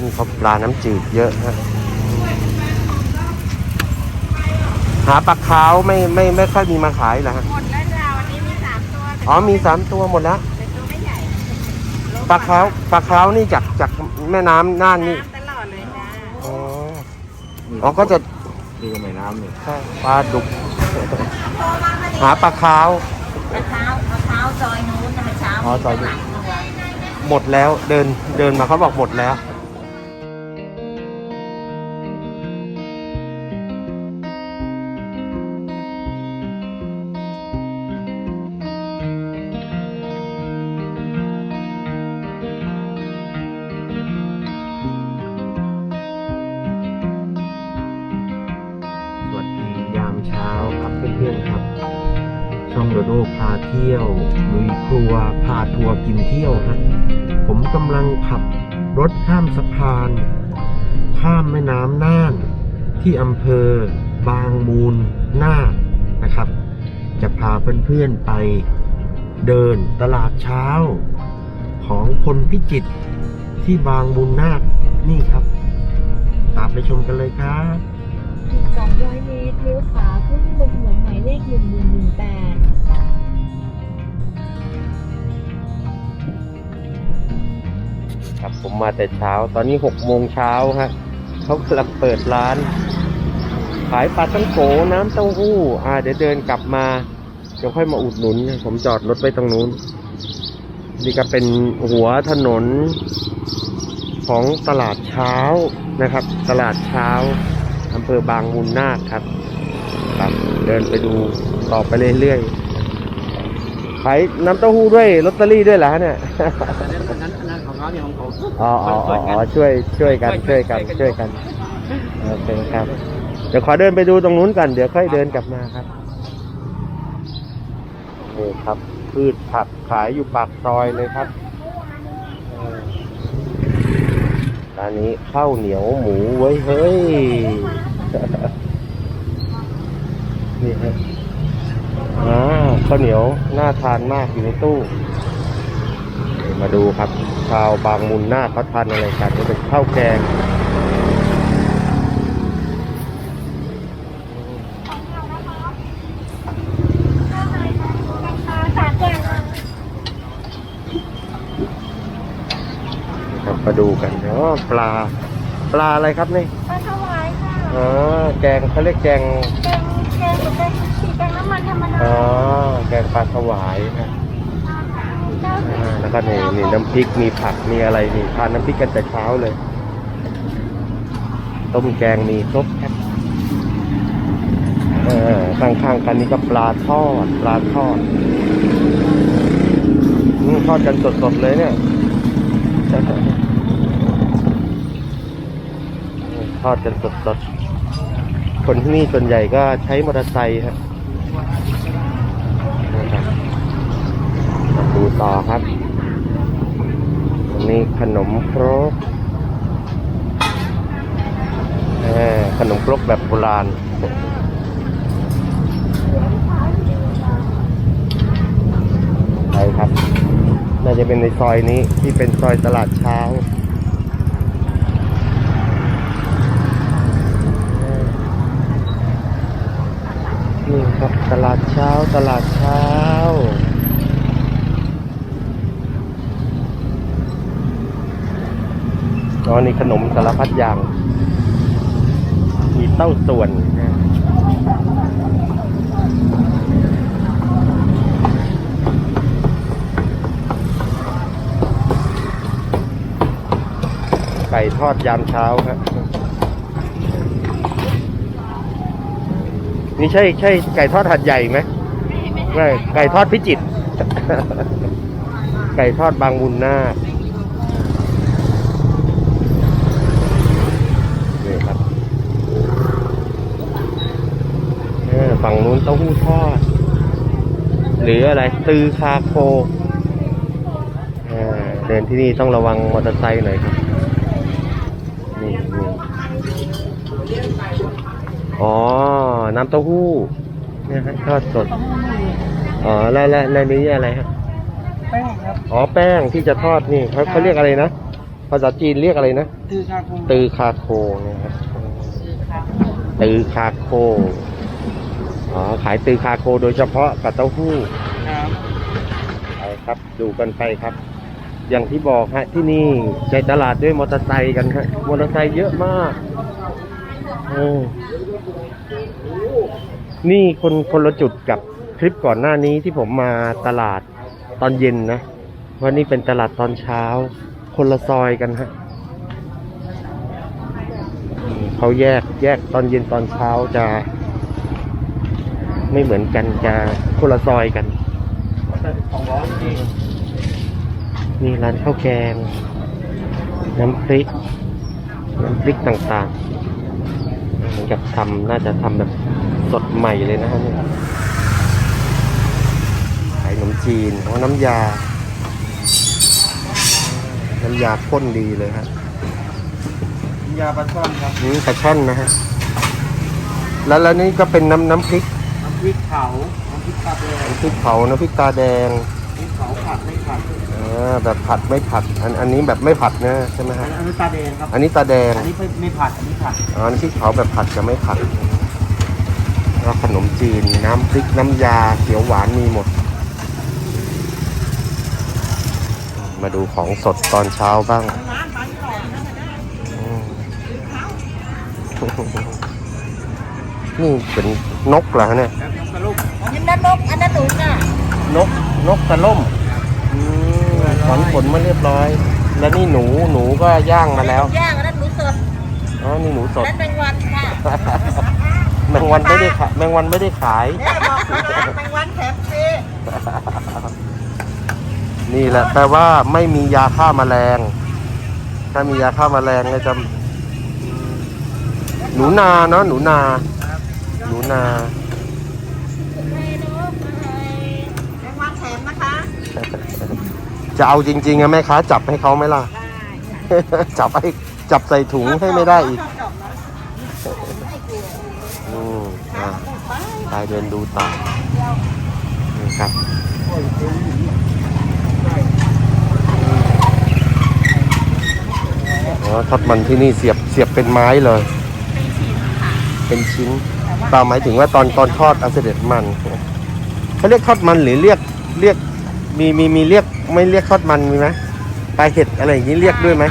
นี่เขาปลาน้ำจืดเยอะฮะหาปลาขาวไม่ไม่ไม่ค่อยมีมาขายเหรอฮะหมดแล้วจ้าวันนี้มีสามตัวแต่อ๋อมีสามตัวหมดแล้วแต่ตัวไม่ใหญ่ปลาขาวปลาขาวนี่จากจากแม่น้ำน่านนี่น้ำตลอดเลยจ้าอ๋ออ๋อก็จะนี่ก็ไม่น้ำเนี่ยใช่ปลาดุก หาปลาขาว มะพร้าวมะพร้าวซอยนู้นนะมะเช้าอ๋อซอยนู้นหลังตัวหมดแล้วเดินเดินมาเขาบอกหมดแล้ว โลกพาเที่ยวลุยครัวพาทัวร์กินเที่ยวฮะผมกำลังขับรถข้ามสะพาน ข้ามแม่น้ำน่าน ที่อำเภอบางมูลน่านนะครับ จะพาเพื่อนๆไปเดินตลาดเช้า ของคนพิจิตรที่บางมูลนาคนี่ครับ ตามไปชมกันเลยครับ อีก200 เมตรเลี้ยวขาเพื่อบนถนนหมายเลข1 1 1 มาแต่เช้า ตอนนี้หกโมงเช้าฮะเขากำลังเปิดร้าน ขายปลาตั้งโกน้ำเต้าหู้ อ่า เดี๋ยวเดินกลับมาเดี๋ยวค่อยมาอุดหนุน ผมจอดรถไว้ตรงนู้น นี่ก็เป็นหัวถนนของตลาดเช้านะครับ ตลาดเช้าอำเภอบางมูลนาคครับครับ เดินไปดูต่อไปเรื่อยๆ ขายน้ำเต้าหู้ด้วยลอตเตอรี่ด้วยเหรอฮะเนี่ยอันนั้นอันนั้นอันนั้นของเขาเนี่ยของผมอ๋ออ๋ออ๋ออ๋อช่วยช่วยกันช่วยกันช่วยกันโอเคครับ เดี๋ยวขอเดินไปดูตรงนู้นกันเดี๋ยวค่อยเดินกลับมาครับนี่ครับ พืชผักขายอยู่ปากซอยเลยครับเออร้านนี้ข้าวเหนียวหมูไว้ยเฮ้ย นี่ครับ อ่าข้าวเหนียวน่าทานมากอยู่ในตู้ มาดูครับ ชาวบางมุนนาคเขาทานอะไรกันจะเป็นข้าวแกงครับมาดูกันเนาะปลา ปลาอะไรครับนี่ปลาถวายค่ะอ๋อแกงเขาเรียกแกงแกงแกงหรือแกงฉี กแกงน้ำมันธรรมดาอ๋อแกงปลาสวายนะอ่าแล้วก็นี่นี่น้ำพริกมีผักมีอะไรนี่ทานน้ำพริกกันแต่เช้าเลย ต้มแกงมีครบครับเออข้างๆกันนี่ก็ปลาทอดปลาทอดอืมทอดกันสดๆเลยเนี่ยทอดกันสดๆคนที่นี่ส่วนใหญ่ก็ใช้มอเตอร์ไซค์ครับนะครับมาดู ต่อครับอันนี้ขนมครกขนมครกแบบโบราณไปครับ น่าจะเป็นในซอยนี้ที่เป็นซอยตลาดเช้านี่ครับตลาดเช้าตลาดเช้า อ๋อนี่ขนมสารพัดอย่าง มีเต้าส่วนนะไก่ทอดยามเช้าครับนี่ใช่ใช่ไก่ทอดหัดใหญ่ไหมไม่ไก่ทอดพิจิตรไก่ทอดบางมุนนาคนี่ครับเออฝั่งนู้น เต้าหู้ทอด หรืออะไรตือคาโคเออเดินที่นี่ต้องระวังมอเตอร์ไซค์หน่อยครับนี่นี่อ๋อ น้ำเต้าหู้เนี่ยฮะทอดสด อ๋อแล้วแล้วแล้วนี้อะไรฮะแป้งครับอ๋อแป้งที่จะทอดนี่เขาเขาเรียกอะไรนะภาษาจีนเรียกอะไรนะตือคาคงตือคาโคเนี่ยครับตือคาโค อ๋อ ขายตือคาโคโดยเฉพาะกับเต้าหู้ครับไปครับ ดูกันไปครับ อย่างที่บอกฮะที่นี่ใจตลาดด้วยมอเตอร์ไซค์กันฮะมอเตอร์ไซค์เยอะมากโอ้นี่คนคนละจุดกับคลิปก่อนหน้านี้ที่ผมมาตลาดตอนเย็นนะวันนี้เป็นตลาดตอนเช้า คนละซอยกันฮะอืมเขาแยกแยกตอนเย็นตอนเช้าจะ ไม่เหมือนกันจะคนละซอยกันของร้อนนี่มีร้านข้าวแกง น้ำพริก น้ำพริกต่างๆเหมือนกับทำน่าจะทำแบบสดใหม่เลยนะฮะเนี่ยขายขนมจีนอ๋อน้ำยา น้ำยาข้นดีเลยฮะยาปลาช่อนครับนี่ปลาช่อนนะฮะแล้วแล้วนี่ก็เป็นน้ำน้ำพริกน้ำ พริกเผาน้ำพริกตาแดงน้ำพริกเผาน้ำพริกตาแดงพริกเผาผัดไม่ผัดอ่าแบบผัดไม่ผัด อันอันนี้แบบไม่ผัดนะใช่ไหมอัฮะนอันนี้ตาแดงครับอันนี้ตาแดงอันนี้ไม่ไม่ผัดอันนี้ผัดอ๋อน้ำพริกเผาแบบผัดกับไม่ผัดแล้วขนมจีนน้ำพริกน้ำยาเขียวหวานมีหมด มาดูของสดตอนเช้าบ้างอืม นี่เป็นนกเหรอฮะเนี่ยแล้วน้ำกระลุกอันนั้นนกอันนั้นหนูน่ะนกนกกระล่มอืมถอนขนมาเรียบร้อย แล้วนี่หนูหนูก็ย่างมาแล้วย่างอันนั้นหนูสดอ๋อนี่หนูสอันดนั้นแมงวันค่ะแมงวันไม่ได้ขายแมงวันไม่ได้ขายเนี่ยบอกเขาแล้วแมงวันแถมฟรีนี่แหละแปลว่าไม่มียาฆ่าแมลง ถ้ามียาฆ่าแมลงเนี่ยจะหนูนาเนาะหนูนา หนูนาแมงวันแถมนะคะจะเอาจริงๆอะแม่ค้าจับให้เขาไหมล่ะ ได้ค่ะจับให้จับใส่ถุงให้ไม่ได้อีกชอบดอกนะไม่กลัวอืมค่ะอะไปไปเดินดูต่อนี่ครับอ๋อทอดมันที่นี่เสียบเสียบเป็นไม้เลย เป็นชิ้น ตามหมายถึงว่าตอนตอนทอดเอาเสด็จมันเขาเรียกทอดมันหรือเรียกเรียกมีมีมีเรียกไม่เรียกทอดมันมีไหมปลาเห็ดอะไรอย่างนี้เรียกด้วยไหม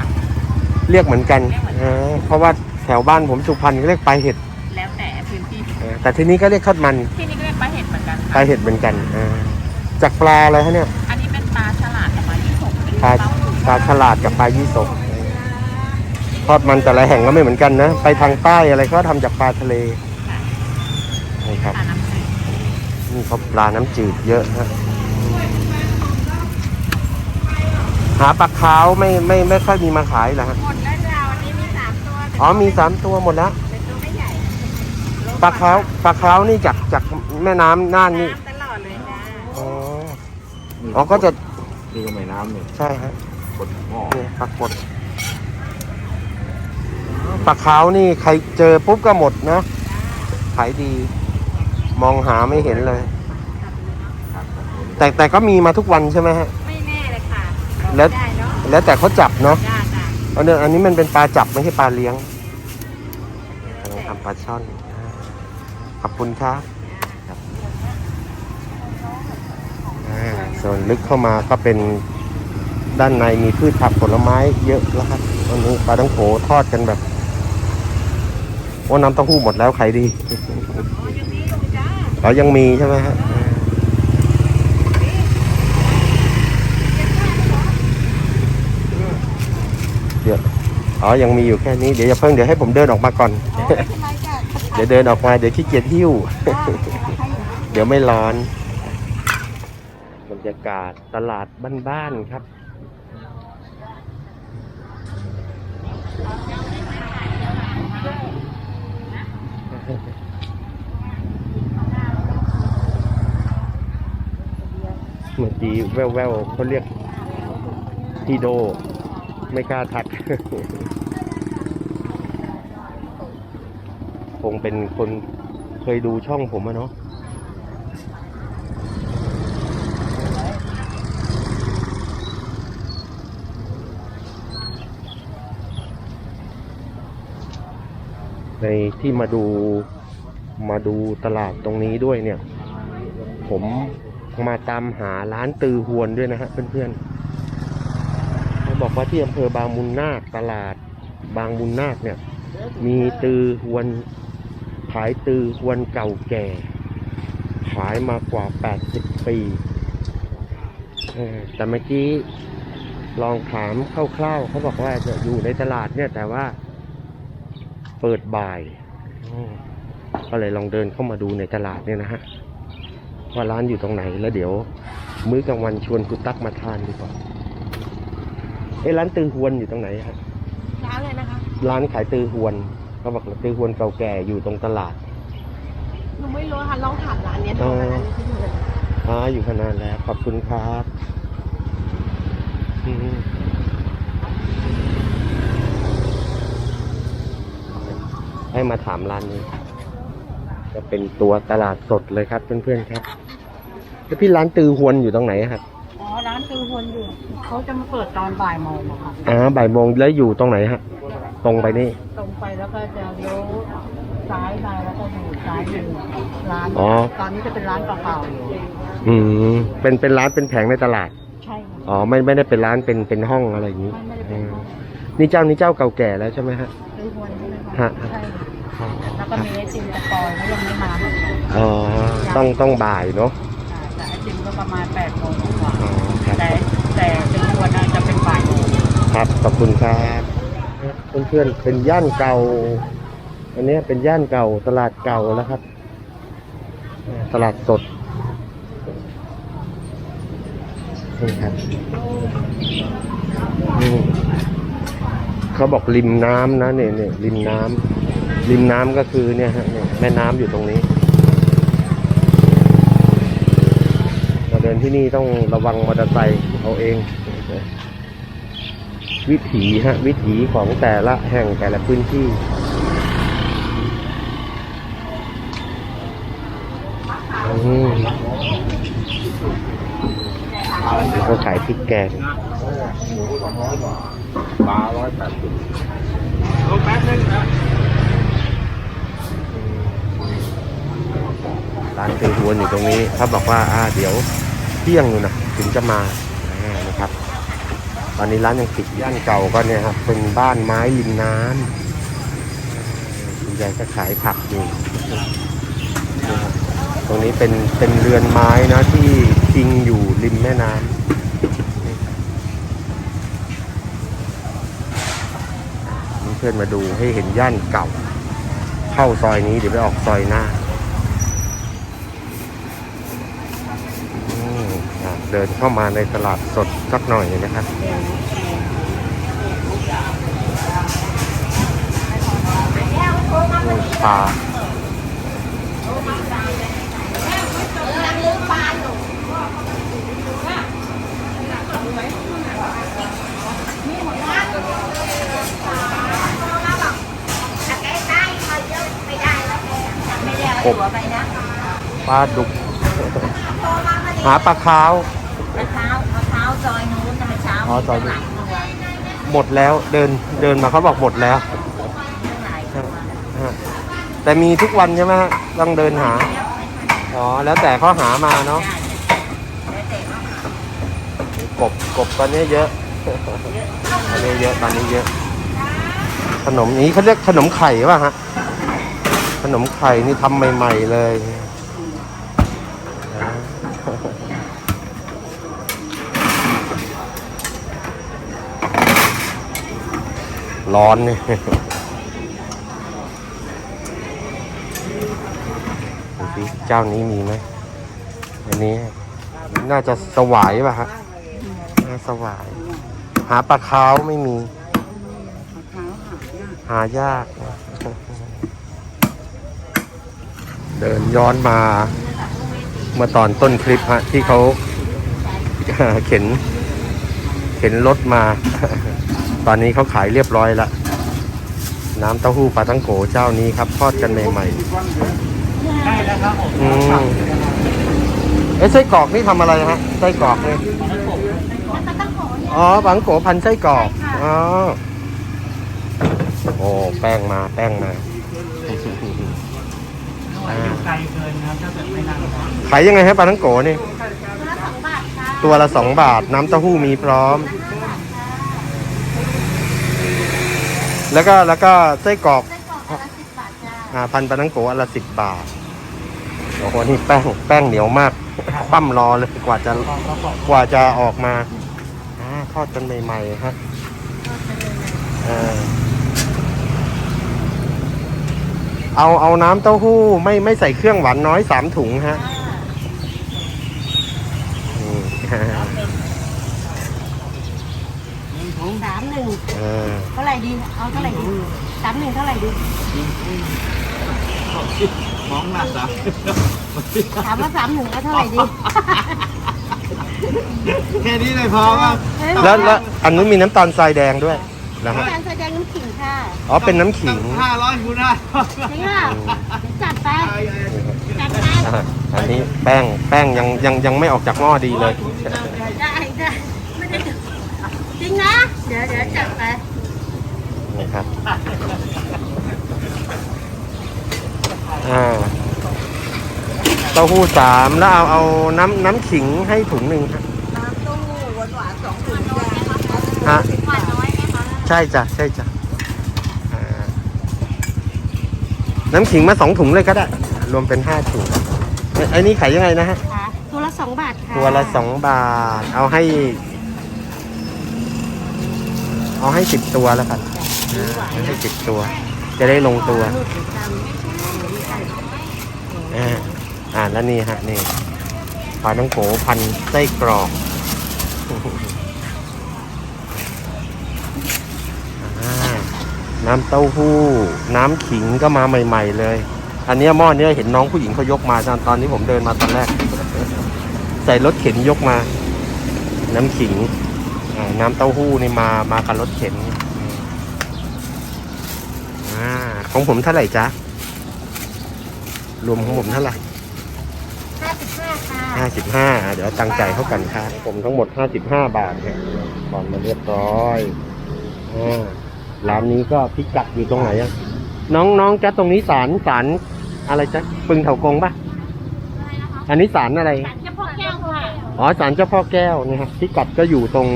เรียกเหมือนกันอ่าเพราะว่าแถวบ้านผมสุพรรณเขาเรียกปลาเห็ดแล้วแต่พื้นที่อ่าแต่ที่นี้ก็เรียกทอดมันที่นี่ก็เรียกปลาเห็ดเหมือนกันปลาเห็ดเหมือนกันอ่าจากปลาอะไรฮะเนี่ยอันนี้เป็นปลาฉลาดกับปลายี่สกเป็นปลาเต้าหู้ปลาฉลาดกับปลายี่สกทอดมันแต่ละแห่งก็ไม่เหมือนกันนะ ไปทางใต้อะไรก็ทำจากปลาทะเล นี่ครับปลาน้ำจืดนี่เขาปลาน้ำจืดเยอะฮะหาปลาขาวไม่ไม่ไม่ค่อยมีมาขายเหรอฮะหมดแล้วจ้าวันนี้มีสามตัวแต่อ๋อมีสามตัวหมดแล้วเป็นตัวไม่ใหญ่ปลาขาวปลาขาวนี่จากจากแม่น้ำน่านนี่น้ำตลอดเลยจ้าอ๋ออ๋อก็จะนี่ก็ไม่น้ำเนี่ยใช่ฮะกดหม้อเนี่ยปลากดปลาขาวนี่ใครเจอปุ๊บก็หมดนะขายดี มองหาไม่เห็นเลย แต่แต่ก็มีมาทุกวันใช่ไหมฮะ ไม่แน่เลยค่ะแล้ว ได้เนาะแล้วแต่เขาจับเนาะจ้าจ้าอันนี้อันนี้มันเป็นปลาจับไม่ใช่ปลาเลี้ยงทำปลาช่อนขอบคุณครับครับอ่าส่วนลึกเข้ามาก็เป็นด้านในมีพืชผักผลไม้เยอะแล้วครับวันนี้ปลาต้องโขทอดกันแบบว่าน้ำเต้าหู้หมดแล้วขายดีโอ้ยังมีอยู่จ้า เรายังมีใช่ไหมฮะเดี๋ยวอ๋อยังมีอยู่แค่นี้เดี๋ยวอย่าเพิ่งเดี๋ยวให้ผมเดินออกมาก่อนโอ้ไม่เป็นไรจ้าเดี๋ยวเดินออกมาเดี๋ยวขี้เกียจหิ้ว เดี๋ยวไม่ร้อน บรรยากาศตลาดบ้านๆครับ กี้แววแเขาเรียกทีโด ไม่กล้าทัก คงเป็นคนเคยดูช่องผมอะเนาะในที่มาดูมาดูตลาดตรงนี้ด้วยเนี่ย ผม มาตามหาร้านตือหวนด้วยนะฮะเพื่อนๆเขาบอกว่าที่อำเภอบางมุนนาคตลาดบางมุนนาคเนี่ย มีตือหวนขายตือหวนเก่าแก่ ขายมากว่า 80 ปีแต่เมื่อกี้ลองถามคร่าวๆเขาบอกว่าจะอยู่ในตลาดเนี่ยแต่ว่า เปิดบ่ายก็เลยลองเดินเข้ามาดูในตลาดเนี่ยนะฮะ ว่าร้านอยู่ตรงไหน แล้วเดี๋ยว มื้อกลางวันชวนคุณตั๊กมาทานดีกว่าเอ้ร้านตือหวนอยู่ตรงไหนฮะร้านเลยนะคะ ร้านขายตือหวนเขาบอกตือหวนเก่าแก่อยู่ตรงตลาดหนูไม่รู้ค่ะลองถามร้านเนี้ยเอดูอร้านนี้ที่อยู่เลยอ่าอยู่ขนานแล้ว ขอบคุณครับอืมให้มาถามร้านนี้ จะเป็นตัวตลาดสดเลยครับเพื่อนๆครับ แล้วพี่ร้านตือหวนอยู่ตรงไหนครับ อ๋อ ร้านตือฮวนอยู่ เขาจะมาเปิดตอนบ่ายโมงอะค่ะอ่าบ่ายโมงแล้วอยู่ตรงไหนฮะ ตรงไปนี่ ตรงไปแล้วก็จะเลี้ยวซ้ายไปแล้วก็อยู่ซ้ายมือร้านอ๋อ ตอนนี้จะเป็นร้านเก่าๆอยู่ อืม เป็นเป็นร้านเป็นแผงในตลาด ใช่ค่ะอ๋อ ไม่ไม่ได้เป็นร้านเป็นเป็นห้องอะไรอย่างนี้ไม่ไม่ได้เป็นห้องอืมนี่เจ้านี้เจ้าเก่าแก่แล้วใช่ไหมฮะ ตือฮวนใช่ไหมฮะคะใช่ค่ะแล้ว ก็มีไอติมตะกอยเขายังไม่มาเหมือนกันอ๋อต้องต้องบ่ายเนาะแต่ไอติมก็ประมาณแปดโมงกว่าอ๋อครับแต่แต่ตือฮวนน่ะจะเป็นบ่ายโมงครับขอบคุณครับเพื่อนๆเป็นย่านเก่า อันเนี้ยเป็นย่านเก่าตลาดเก่าแล้วครับ ตลาดสดนี่ครับนี่เขาบอกริมน้ำนะเนี่ยเนี่ยริมน้ำ ริมน้ำก็คือเนี่ยฮะแม่น้ำอยู่ตรงนี้มาเดินที่นี่ต้องระวังมอเตอร์ไซค์เอาเอง วิถีฮะ วิถีของแต่ละแห่งแต่ละพื้นที่เขาขายพริกแกงปลาร้อยแปดสิบ ร้านเตือหวนอยู่ตรงนี้เขาบอกว่าอ่าเดี๋ยวเที่ยงอยู่นะถึงจะมานะครับ ตอนนี้ร้านยังปิดย่านเก่าก็เนี่ยครับเป็นบ้านไม้ริมน้ำคุณยายก็ขายผักอยู่ตรงนี้เป็นเป็นเรือนไม้นะที่พิงอยู่ริมแม่น้ำเพื่อนมาดูให้เห็นย่านเก่า เข้าซอยนี้เดี๋ยวไปออกซอยหน้า อืมอะ เดินเข้ามาในตลาดสดสักหน่อยนะครับปลาปลาดุก หาปลาคาว ซอยนู้นนะเมื่อเช้าอ๋อซอยนู้น หลายตัวหมดแล้วเดินเดินมาเขาบอกหมดแล้วหลายตัวฮะแต่มีทุกวันใช่ไหมฮะต้องเดินหาอ๋อแล้วแต่เขาหามาเนาะแล้วแต่ว่ากบกบตอนนี้เยอะตอนนี้เยอะตอนนี้เยอะ ขนมนี้เขาเรียกขนมไข่ป่ะฮะขนมไข่นี่ทำใหม่ ๆ เลย ร้อนเนี่ยดูสิเจ้านี้มีไหมอันนี้ น่าจะสวายป่ะฮะน่าสวาย หาปลาคาวไม่มี หายาก เดินย้อนมา เมื่อตอนต้นคลิปฮะ ที่เขาเข็น เข็นรถมา ตอนนี้เขาขายเรียบร้อยแล้วน้ำเต้าหู้ปลาทั้งโขเจ้านี้ครับทอดกันใหม่ใช่แล้วครับผมๆอืมเอ้ไส้กรอกนี่ทำอะไรฮะไส้กรอกนี่อ๋อบังโกพันไส้กรอกอ๋อโอ้แป้งมาแป้งมาไม่ไหวอยู่ไกลเกินครับถ้าเกิดไม่นั่งนะขายยังไงครับปลาทั้งโกนี่ละสองบาทค่ะตัวละสองบาทน้ำเต้าหู้มีพร้อม แล้วก็แล้วก็ไส้กรอกไส้กรอกละสิบบาทจ้าอ่าพันปลาทั้งโกอันละสิบบาทโอ้โหนี่แป้งแป้งเหนียวมาก คว่ำรอเลยกว่าจะขอขอขอกว่าจะออกมาอ่าทอดกันใหม่ๆฮะเออเอาเอาน้ำเต้าหู้ไม่ไม่ใส่เครื่องหวานน้อยสามถุงฮะนี่สามหนึ่งเออเท่าไหร่ดีเอาเท่าไหร่ดีสามหนึ่งเท่าไหร่ดีมองหนักอะถามว่าสามหนึ่งเอาเท่าไหร่ดีแค่นี้เลยพอป่ะแล้วแล้วอันนู้นมีน้ำตาลทรายแดงด้วยนะฮะการแสดงน้ำขิงค่ะอ๋อเป็นน้ำขิงห้าร้อยคูณได้จริงอะจัดไปจัดไปอะอันนี้แป้งแป้งยังยังยังไม่ออกจากหม้อดีเลยได้ได้ไม่ได้จริงนะเดี๋ยวเดี๋ยวจัดไป นี่ครับ อ่า เต้าหู้สามแล้วเอาเอาน้ำน้ำขิงให้ถุงหนึ่งครับน้ำตู้หวานหวานสองถุงจ้าฮะหวานน้อยไหมคะใช่จ้ะใช่จ้ะอ่าน้ำขิงมาสองถุงเลยก็ได้ รวมเป็นห้าถุงเอ้ยไอ้นี่ขายยังไงนะฮะค่ะตัวละสองบาทค่ะตัวละสองบาท เอาให้ เอาให้สิบตัวแล้วกัน เอาให้สิบตัว จะได้ลงตัวอ่าอ่าแล้วนี่ฮะนี่ปลาต้องโกพันไส้กรอกอ่าน้ำเต้าหู้ น้ำขิงก็มาใหม่ ๆ เลย อันนี้หม้อนี้เห็นน้องผู้หญิงเขายกมาตอนตอนที่ผมเดินมาตอนแรก ใส่รถเข็นยกมา น้ำขิง น้ำเต้าหู้นี่มามากับรถเข็นอ่า ของผมเท่าไหร่จ๊ะ รวมของผมเท่าไหร่ห้าสิบห้าค่ะห้าสิบห้าเดี๋ยวตังใจเข้ากันครับผมทั้งหมดห้าสิบห้าบาทเนี่ยก่อนมาเรียบร้อยอ่าร้านนี้ก็พิกัดอยู่ตรงไหนอะน้องน้องจ๊ะตรงนี้ศาลศาลอะไรจ๊ะปึงเถากงปะอันนี้ศาลอะไร เฉพาะแก้วค่ะอ๋อศาลเจ้าพ่อแก้วนี่ครับพิกัดก็อยู่ตรง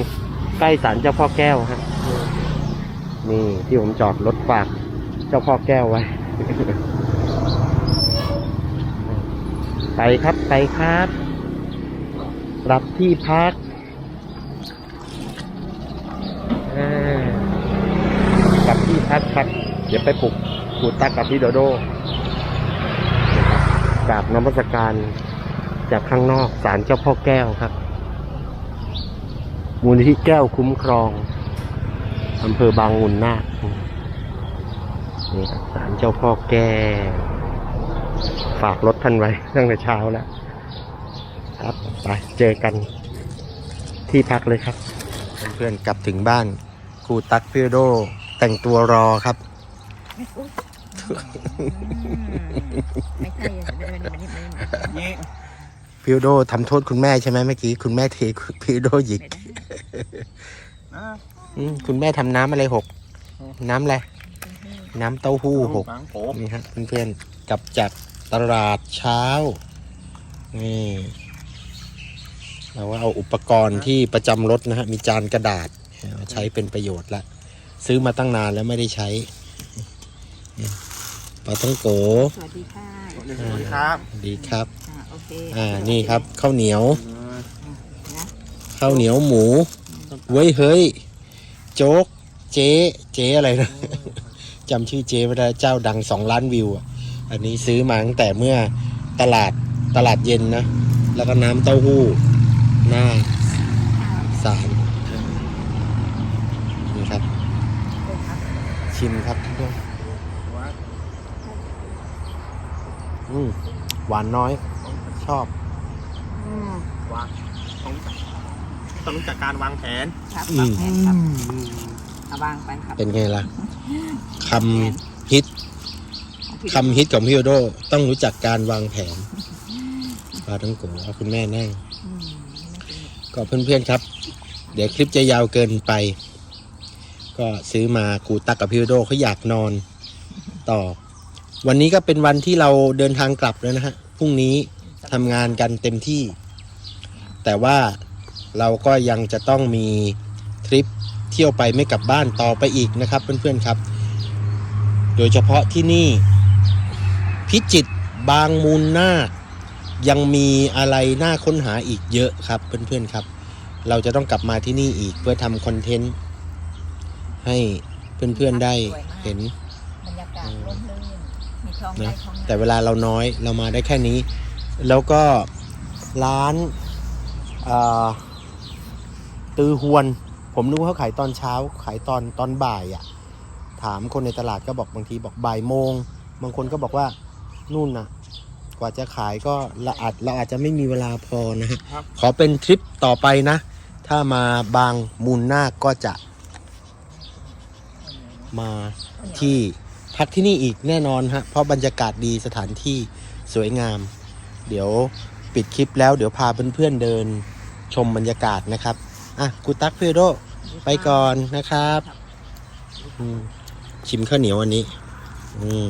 ใกล้ศาลเจ้าพ่อแก้วฮะนี่ที่ผมจอดรถฝากเจ้าพ่อแก้วไว้ ไปครับไปครับรับที่พักกลับที่พักครับ เดี๋ยวไปปลุกปูตักกับพี่โดโดกราบน้ำมัสการจากข้างนอกศาลเจ้าพ่อแก้วครับ มูลนิธิแก้วคุ้มครองอำเภอบางมุนนาค นี่ครับศาลเจ้าพ่อแก้วฝากรถท่านไว้ตั้งแต่เช้าแล้วครับไปเจอกันที่พักเลยครับ เพื่อนๆกลับถึงบ้านครูตักพิโโดแต่งตัวรอครับไม่ใช่เดินมานิดนึงนี่พิโดทำโทษคุณแม่ใช่ไหมเมื่อกี้ คุณแม่เทพิโดหยิกอืมคุณแม่ทำน้ำอะไรหก น้ำอะไร น้ำเต้าหู้หกปังโผนี่ฮะเพื่อนๆกลับจากตลาดเช้า นี่ เราว่าเอาอุปกรณ์ที่ประจำรถนะฮะ มีจานกระดาษเอาใช้เป็นประโยชน์ละ ซื้อมาตั้งนานแล้วไม่ได้ใช้นี่ปลาต้องโก สวัสดีค่ะสวัสดีครับ ดีครับอ่าโอเค อ่า นี่ครับข้าวเหนียว ข้าวเหนียวหมู เว้ยเฮ้ย โจ๊ก เจ๊ เจ๊อะไรนะ จำชื่อเจ๊ไม่ได้เจ้าดังสองล้านวิวอะอันนี้ซื้อมาตั้งแต่เมื่อตลาดตลาดเย็นนะ แล้วก็น้ำเต้าหู้ หน้าสารนี่ครับ ชิมครับเพื่อนอืมหวานน้อย ชอบอืมวางต้องต้องรู้จักการวางแผนครับอืมแผนครับเอาวางไปครับ เป็นไงล่ะ คำฮิตคำฮิตของพี่โอโดต้องรู้จักการวางแผนปลาทั้งโกเอาคุณแม่นั่งก็เพื่อนๆครับ เดี๋ยวคลิปจะยาวเกินไป ก็ซื้อมาครูตักกับพี่โอโดเขาอยากนอน ต่อ วันนี้ก็เป็นวันที่เราเดินทางกลับแล้วนะฮะพรุ่งนี้ทำงานกันเต็มที่ แต่ว่าเราก็ยังจะต้องมี เที่ยวไปไม่กลับบ้านต่อไปอีกนะครับเพื่อนๆครับ โดยเฉพาะที่นี่ พิจิตรบางมูลนาคยังมีอะไรน่าค้นหาอีกเยอะครับเพื่อนๆครับ เราจะต้องกลับมาที่นี่อีกเพื่อทำคอนเทนต์ให้เพื่อนๆได้เห็นบรรยากาศร่มรื่นมีท้องไร่นะท้องนาแต่เวลาเราน้อยเรามาได้แค่นี้ แล้วก็ร้านอ่าตือฮวน ผมนึกว่าเขาขายตอนเช้า ขายตอนตอนบ่ายอะ่ะ ถามคนในตลาดก็บอกบางทีบอกบ่ายโมง บางคนก็บอกว่านู่นนะกว่าจะขายก็เราอาจเราอาจจะไม่มีเวลาพอนะฮะครับขอเป็นทริปต่อไปนะ ถ้ามาบางมูลนาคก็จะ มาที่พักที่นี่อีกแน่นอนฮะ เพราะบรรยากาศดีสถานที่สวยงาม เดี๋ยวปิดคลิปแล้วเดี๋ยวพาเพื่อนๆเดินชมบรรยากาศนะครับ อะกูตักเฟโดไปก่อนนะครับอืมชิมข้าวเหนียวอันนี้ อืม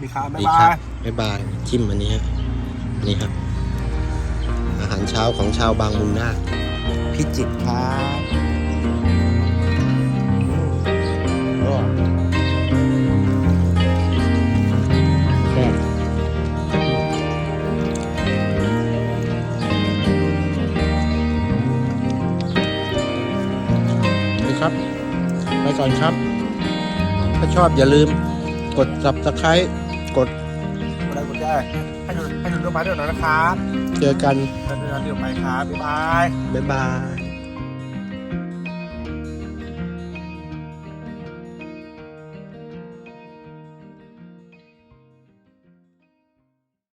ดีครับบ๊าดียคบารับย บ๊ายบายจิ้มอันนี้ฮะนี่ครับ อาหารเช้าของชาวบางมุนนาคพิจิตรครับโอ้แไปก่อนครับ ถ้าชอบอย่าลืมกด subscribe กดกดไลค์กดแชร์ให้ดูให้ดูด้วยมาด้วยหน่อยนะครับ เจอกันเดี๋ยวเดี๋ยวไปครับบ๊ายบาย บ๊ายบาย